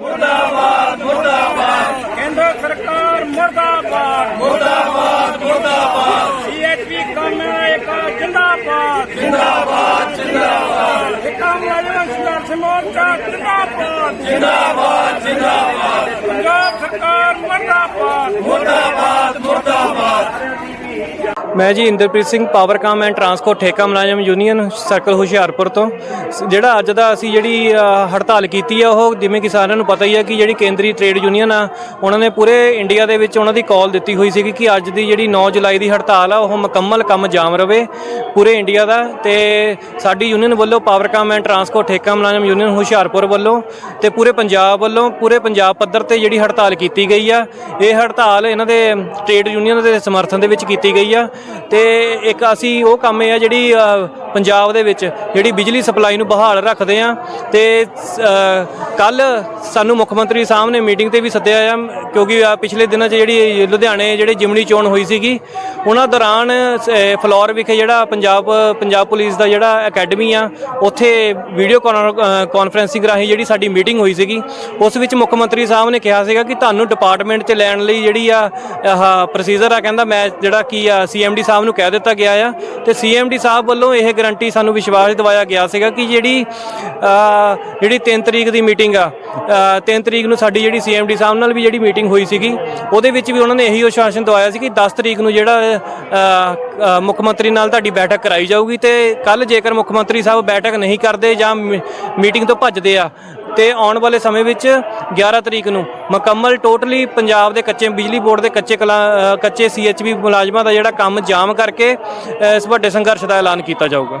ਮੁਰਦਾਬਾਦ ਮੁਰਦਾਬਾਦ। ਕੇਂਦਰ ਸਰਕਾਰ ਮੁਰਦਾਬਾਦ। ਮੁਰਦਾਬਾਦ ਮੁਰਦਾਬਾਦ। ਸੀਐਚਪੀ ਕਾਮਿਆਂ ਏਕਾ ਜਿੰਦਾਬਾਦ। ਜਿੰਦਾਬਾਦ ਜਿੰਦਾਬਾਦ। ਏਕਾ ਮੁਲਾਜ਼ਮ ਸੰਘਰਸ਼ ਮੋਰਚਾ ਜਿੰਦਾਬਾਦ ਜਿੰਦਾਬਾਦ ਜਿੰਦਾਬਾਦ ਪੰਜਾਬ ਸਰਕਾਰ ਮੁਰਦਾਬਾਦ ਮੁਰਦਾਬਾਦ ਮੁਰਦਾਬਾਦ ਮੈਂ ਜੀ ਇੰਦਰਪ੍ਰੀਤ ਸਿੰਘ ਪਾਵਰਕਾਮ ਐਂਡ ਟਰਾਂਸਪੋਰਟ ਠੇਕਾ ਮੁਲਾਜ਼ਮ ਯੂਨੀਅਨ ਸਰਕਲ ਹੁਸ਼ਿਆਰਪੁਰ ਤੋਂ। ਜਿਹੜਾ ਅੱਜ ਦਾ ਅਸੀਂ ਜਿਹੜੀ ਹੜਤਾਲ ਕੀਤੀ ਆ, ਉਹ ਜਿਵੇਂ ਕਿ ਸਾਰਿਆਂ ਨੂੰ ਪਤਾ ਹੀ ਆ ਕਿ ਜਿਹੜੀ ਕੇਂਦਰੀ ਟ੍ਰੇਡ ਯੂਨੀਅਨ ਆ, ਉਹਨਾਂ ਨੇ ਪੂਰੇ ਇੰਡੀਆ ਦੇ ਵਿੱਚ ਉਹਨਾਂ ਦੀ ਕਾਲ ਦਿੱਤੀ ਹੋਈ ਸੀ ਕਿ ਅੱਜ ਦੀ ਜਿਹੜੀ 9 ਜੁਲਾਈ ਦੀ ਹੜਤਾਲ ਆ, ਉਹ ਮੁਕੰਮਲ ਕੰਮ ਜਾਮ ਰਵੇ ਪੂਰੇ ਇੰਡੀਆ ਦਾ। ਤੇ ਸਾਡੀ ਯੂਨੀਅਨ ਵੱਲੋਂ ਪਾਵਰਕਾਮ ਐਂਡ ਟਰਾਂਸਪੋਰਟ ਠੇਕਾ ਮੁਲਾਜ਼ਮ ਯੂਨੀਅਨ ਹੁਸ਼ਿਆਰਪੁਰ ਵੱਲੋਂ ਤੇ ਪੂਰੇ ਪੰਜਾਬ ਵੱਲੋਂ, ਪੂਰੇ ਪੰਜਾਬ ਪੱਧਰ ਤੇ ਜਿਹੜੀ ਹੜਤਾਲ ਕੀਤੀ ਗਈ ਆ, ਇਹ ਹੜਤਾਲ ਇਹਨਾਂ ਦੇ ਟ੍ਰੇਡ ਯੂਨੀਅਨ ਦੇ ਸਮਰਥਨ ਦੇ ਵਿੱਚ ਕੀਤੀ ਗਈ ਆ। ਤੇ ਇੱਕ ਅਸੀਂ ਉਹ ਕੰਮ ਇਹ ਆ ਜਿਹੜੀ ਪੰਜਾਬ ਦੇ ਵਿੱਚ ਜਿਹੜੀ ਬਿਜਲੀ ਸਪਲਾਈ ਨੂੰ ਬਹਾਲ ਰੱਖਦੇ ਆ ਤੇ ਕੱਲ ਸਾਨੂੰ ਮੁੱਖ ਮੰਤਰੀ ਸਾਹਿਬ ਨੇ ਮੀਟਿੰਗ ਤੇ ਵੀ ਸੱਦਿਆ ਆ ਕਿਉਂਕਿ ਪਿਛਲੇ ਦਿਨਾਂ 'ਚ ਜਿਹੜੀ ਲੁਧਿਆਣੇ ਜਿਹੜੇ ਜਿਮਣੀ ਚੋਣ ਹੋਈ ਸੀਗੀ ਉਹਨਾਂ ਦੌਰਾਨ ਸ- ਅ, ਫਲੋਰ ਵਿਖੇ ਜਿਹੜਾ ਪੰਜਾਬ ਪੰਜਾਬ ਪੁਲਿਸ ਦਾ ਜਿਹੜਾ ਅਕੈਡਮੀ ਆ ਉੱਥੇ ਵੀਡੀਓ ਕਾਨਫਰੈਂਸਿੰਗ ਰਾਹੀਂ ਜਿਹੜੀ ਸਾਡੀ ਮੀਟਿੰਗ ਹੋਈ ਸੀਗੀ ਉਸ ਵਿੱਚ ਮੁੱਖ ਮੰਤਰੀ ਸਾਹਿਬ ਨੇ ਕਿਹਾ ਸੀਗਾ ਕਿ ਤੁਹਾਨੂੰ ਡਿਪਾਰਟਮੈਂਟ 'ਚ ਲੈਣ ਲਈ ਜਿਹੜੀ ਆ ਆਹ ਪ੍ਰੋਸੀਜਰ ਆ ਕਹਿੰਦਾ ਮੈਂ ਜਿਹੜਾ ਕੀ ਆ ਸੀਐਮਡੀ ਸਾਹਿਬ ਨੂੰ ਕਹਿ ਦਿੱਤਾ ਗਿਆ ਆ ਤੇ ਸੀਐਮਡੀ ਸਾਹਿਬ ਵੱਲੋਂ ਇਹ ਗਰੰਟੀ ਸਾਨੂੰ ਵਿਸ਼ਵਾਸ ਦਿਵਾਇਆ ਗਿਆ ਸੀਗਾ ਕਿ ਜਿਹੜੀ ਜਿਹੜੀ 3 ਤਰੀਕ ਦੀ ਮੀਟਿੰਗ ਆ 3 ਤਰੀਕ ਨੂੰ ਸਾਡੀ ਜਿਹੜੀ ਸੀਐਮਡੀ ਸਾਹਿਬ ਨਾਲ ਵੀ ਜਿਹੜੀ ਮੀਟਿੰਗ ਹੋਈ ਸੀਗੀ ਉਹਦੇ ਵਿੱਚ ਵੀ ਉਹਨਾਂ ਨੇ ਇਹੀ ਆਸ਼ਵਾਸਨ ਦਵਾਇਆ ਸੀ ਕਿ 10 ਤਰੀਕ ਨੂੰ ਜਿਹੜਾ ਮੁੱਖ ਮੰਤਰੀ ਨਾਲ ਤੁਹਾਡੀ ਬੈਠਕ ਕਰਾਈ ਜਾਊਗੀ ਤੇ ਕੱਲ ਜੇਕਰ ਮੁੱਖ ਮੰਤਰੀ ਸਾਹਿਬ ਬੈਠਕ ਨਹੀਂ ਕਰਦੇ ਜਾਂ ਮੀ- ਮੀਟਿੰਗ ਤੋਂ ਭੱਜਦੇ ਆ ਤੇ ਆਉਣ ਵਾਲੇ ਸਮੇਂ ਵਿੱਚ 11 ਤਰੀਕ ਨੂੰ ਮੁਕੰਮਲ ਟੋਟਲੀ ਪੰਜਾਬ ਦੇ ਕੱਚੇ ਬਿਜਲੀ ਬੋਰਡ ਦੇ ਕੱਚੇ ਕਲਾ- ਅ, ਕੱਚੇ ਸੀਐਚਬੀ ਮੁਲਾਜ਼ਮਾਂ ਦਾ ਜਿਹੜਾ ਕੰਮ ਜਾਮ ਕਰਕੇ ਇਸ ਵੱਡੇ ਸੰਘਰਸ਼ ਦਾ ਐਲਾਨ ਕੀਤਾ ਜਾਊਗਾ।